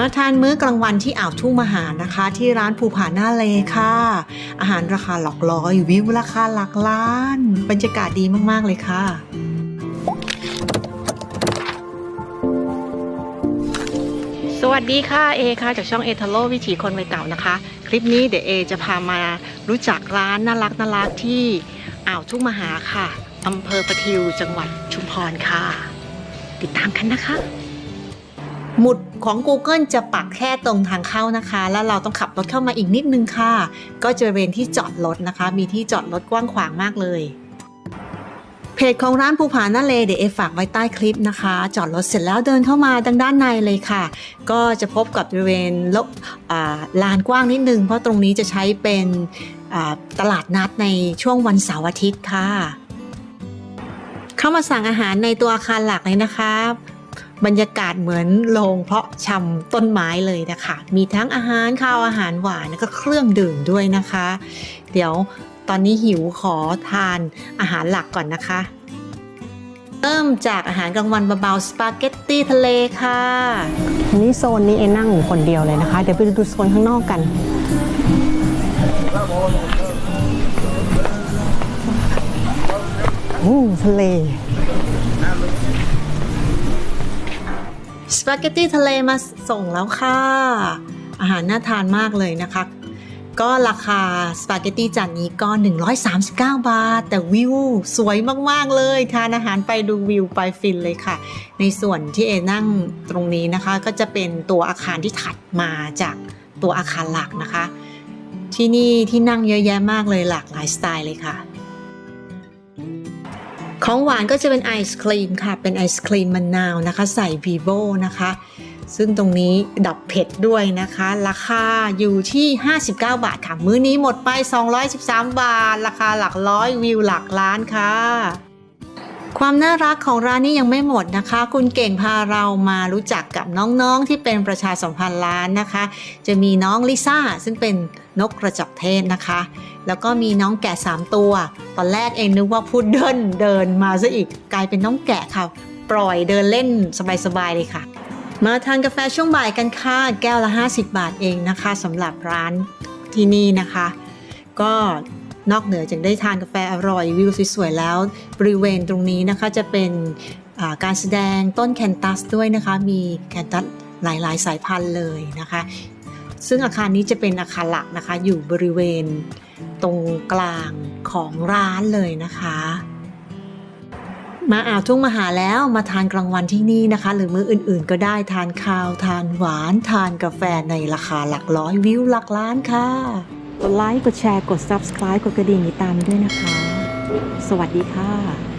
มาทานมื้อกลางวันที่อ่าวทุ่งมหานะคะ ที่ร้านภูผาหน้าเลค่ะ อาหารราคาหลักร้อย วิวราคาหลักล้าน บรรยากาศดีมาก ๆ เลยค่ะสวัสดีค่ะเอค่ะจากช่องเอทาโลวิถีคนวัยเก่านะคะ คลิปนี้เดี๋ยวเอจะพามารู้จักร้านน่ารักน่ารักที่อ่าวทุ่งมหาค่ะอำเภอประทิวจังหวัดชุมพรค่ะ ติดตามกันนะคะ หมุด ของ Google จะปักแค่ตรงทางเข้านะคะ แล้วเราต้องขับรถเข้ามาอีกนิดนึงค่ะ ก็จะเป็นที่จอดรถนะคะ มีที่จอดรถกว้างขวางมากเลยเพจของร้านภูผาหน้าเลเดี๋ยวเอฝากไว้ใต้คลิปนะคะ จอดรถเสร็จแล้วเดินเข้ามาดังด้านในเลยค่ะ ก็จะพบกับบริเวณลบลานกว้างนิดนึง เพราะตรงนี้จะใช้เป็นตลาดนัดในช่วงวันเสาร์อาทิตย์ค่ะ เข้ามาสั่งอาหารในตัวอาคารหลักเลยนะคะ บรรยากาศเหมือนโรงเพาะชำต้นไม้เลยนะคะ มีทั้งอาหารข้าวอาหารหวานแล้วก็เครื่องดื่มด้วยนะคะ เดี๋ยวตอนนี้หิวขอทานอาหารหลักก่อนนะคะ เริ่มจากอาหารกลางวันเบาๆสปาเกตตี้ทะเลค่ะนี่โซนนี้เอนั่งอยู่คนเดียวเลยนะคะ เดี๋ยวไปดูโซนข้างนอกกันอืมทะเล สปาเกตตี้ทะเลมาส่งแล้วค่ะ อาหารน่าทานมากเลยนะคะ ก็ราคาสปาเกตตี้จานนี้ก็ 139 บาท แต่วิวสวยมาก ๆ เลย ทานอาหารไปดูวิวไปฟินเลยค่ะ ในส่วนที่เอนั่งตรงนี้นะคะ ก็จะเป็นตัวอาคารที่ถัดมาจากตัวอาคารหลักนะคะ ที่นี่ที่นั่งเยอะแยะมากเลยหลากหลายสไตล์เลยค่ะ ของหวานก็จะเป็นไอศครีมค่ะ เป็นไอศครีมมะนาวนะคะ ใส่บีโบนะคะ ซึ่งตรงนี้ดับเผ็ดด้วยนะคะ ราคาอยู่ที่ 59 บาทค่ะ มื้อนี้หมดไป 213 บาท ราคาหลักร้อยวิวหลักล้านค่ะความน่ารักของร้านนี้ยังไม่หมดนะคะ คุณเก่งพาเรามารู้จักกับน้องๆที่เป็นประชาสัมพันธ์ร้านนะคะ จะมีน้องลิซ่าซึ่งเป็นนกกระจอกเทศนะคะ แล้วก็มีน้องแกะ3ตัว ตอนแรกเองนึกว่าพุดเดิลเดินมาซะอีกกลายเป็นน้องแกะค่ะ ปล่อยเดินเล่นสบายๆเลยค่ะ มาทานกาแฟช่วงบ่ายกันค่ะแก้วละ 50 บาทเองนะคะสำหรับร้านที่นี่นะคะ ก็นอกเหนือจากได้ทานกาแฟอร่อยวิวสวยๆแล้ว บริเวณตรงนี้นะคะจะเป็นการแสดงต้นแคนตัสด้วยนะคะ มีแคนตัสหลายๆ สายพันธุ์เลยนะคะ ซึ่งอาคารนี้จะเป็นอาคารหลักนะคะอยู่บริเวณ ตรงกลางของร้านเลยนะคะ มาอ่าวทุ่งมาหาแล้วมาทานกลางวันที่นี่นะคะ หรือมื้ออื่นๆ ก็ได้ทานข้าวทานหวานทานกาแฟในราคาหลักร้อยวิวหลักล้านค่ะกดไลค์กดแชร์กด Subscribe กดกระดิ่งติดตามด้วยนะคะ สวัสดีค่ะ